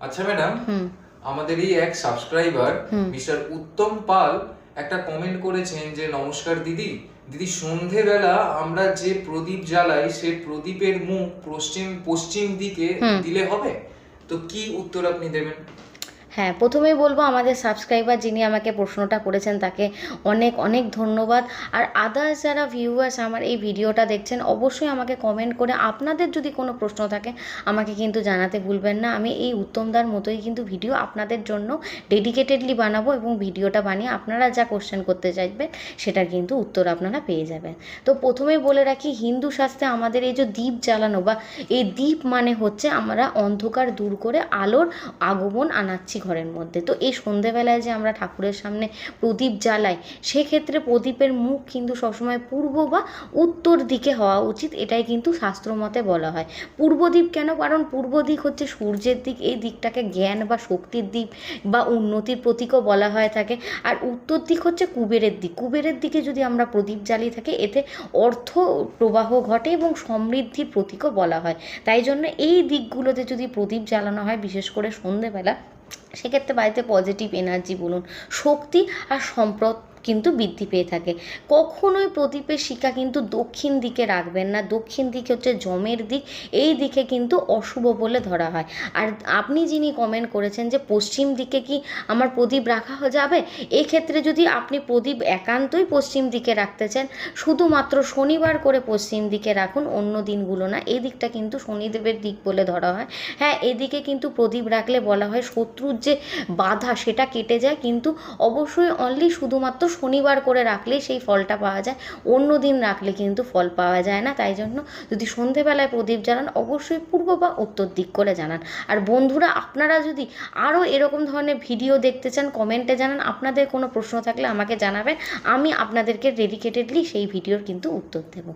আচ্ছা ম্যাডাম আমাদের এই এক সাবস্ক্রাইবার মিস্টার উত্তম পাল একটা কমেন্ট করেছেন যে নমস্কার দিদি। দিদি সন্ধেবেলা আমরা যে প্রদীপ জ্বালাই সে প্রদীপের মুখ পশ্চিম পশ্চিম দিকে দিলে হবে? তো কি উত্তর আপনি দেবেন? হ্যাঁ প্রথমেই বলব আমাদের সাবস্ক্রাইবার যিনি আমাকে প্রশ্নটা করেছেন তাকে অনেক অনেক ধন্যবাদ। আর আদার্স যারা ভিউয়ার্স আমার এই ভিডিওটা দেখছেন, অবশ্যই আমাকে কমেন্ট করে আপনাদের যদি কোনো প্রশ্ন থাকে, আমাকে কিন্তু জানাতে ভুলবেন না। আমি এই উত্তমদার মতোই কিন্তু ভিডিও আপনাদের জন্য ডেডিকেটেডলি বানাবো এবং ভিডিওটা বানিয়ে আপনারা যা কোশ্চেন করতে চাইবেন, সেটার কিন্তু উত্তর আপনারা পেয়ে যাবেন। তো প্রথমেই বলে রাখি, হিন্দু শাস্ত্রে আমাদের এই যে দ্বীপ জ্বালানো বা এই দ্বীপ মানে হচ্ছে আমরা অন্ধকার দূর করে আলোর আগমন আনাচ্ছি। ঘরের মধ্যে। তো এই সন্ধেবেলায় যে আমরা ঠাকুরের সামনে প্রদীপ জ্বালাই, সেক্ষেত্রে প্রদীপের মুখ কিন্তু সবসময় পূর্ব বা উত্তর দিকে হওয়া উচিত, এটাই কিন্তু শাস্ত্রমতে বলা হয়। পূর্ব দিক কেন? কারণ পূর্ব দিক হচ্ছে সূর্যের দিক, এই দিকটাকে জ্ঞান বা শক্তির দিক বা উন্নতির প্রতীকও বলা হয়ে থাকে। আর উত্তর দিক হচ্ছে কুবেরের দিক। কুবেরের দিকে যদি আমরা প্রদীপ জ্বালিয়ে থাকি, এতে অর্থ প্রবাহ ঘটে এবং সমৃদ্ধির প্রতীকও বলা হয়। তাই জন্য এই দিকগুলোতে যদি প্রদীপ জ্বালানো হয়, বিশেষ করে সন্ধেবেলা সেক্ষেত্রে বাড়িতে পজিটিভ এনার্জি বলুন শক্তি আর সম্পদ কিন্তু বৃদ্ধি পেয়ে থাকে। কখনোই প্রদীপের শিকা কিন্তু দক্ষিণ দিকে রাখবেন না। দক্ষিণ দিকে হচ্ছে জমের দিক, এই দিকে কিন্তু অশুভ বলে ধরা হয়। আর আপনি যিনি কমেন্ট করেছেন যে পশ্চিম দিকে কি আমার প্রদীপ রাখা যাবে? এক্ষেত্রে যদি আপনি প্রদীপ একান্তই পশ্চিম দিকে রাখতে চান, শুধুমাত্র শনিবার করে পশ্চিম দিকে রাখুন, অন্য দিনগুলো না। এই দিকটা কিন্তু শনিদেবের দিক বলে ধরা হয়। হ্যাঁ এদিকে কিন্তু প্রদীপ রাখলে বলা হয় শত্রুর যে বাধা সেটা কেটে যায়। কিন্তু অবশ্যই অনলি শুধুমাত্র শনিবার করে রাখলে সেই ফলটা পাওয়া যায়। অন্য দিন রাখলে কিন্তু ফল পাওয়া যায় না। তাই জন্য যদি সন্ধেবেলায় প্রদীপ জ্বালান, অবশ্যই পূর্ব বা উত্তর দিক করে জানান। আর বন্ধুরা, আপনারা যদি আরও এরকম ধরনের ভিডিও দেখতে চান, কমেন্টে জানান। আপনাদের কোনো প্রশ্ন থাকলে আমাকে জানাবেন। আমি আপনাদেরকে ডেডিকেটেডলি সেই ভিডিওর কিন্তু উত্তর দেবো।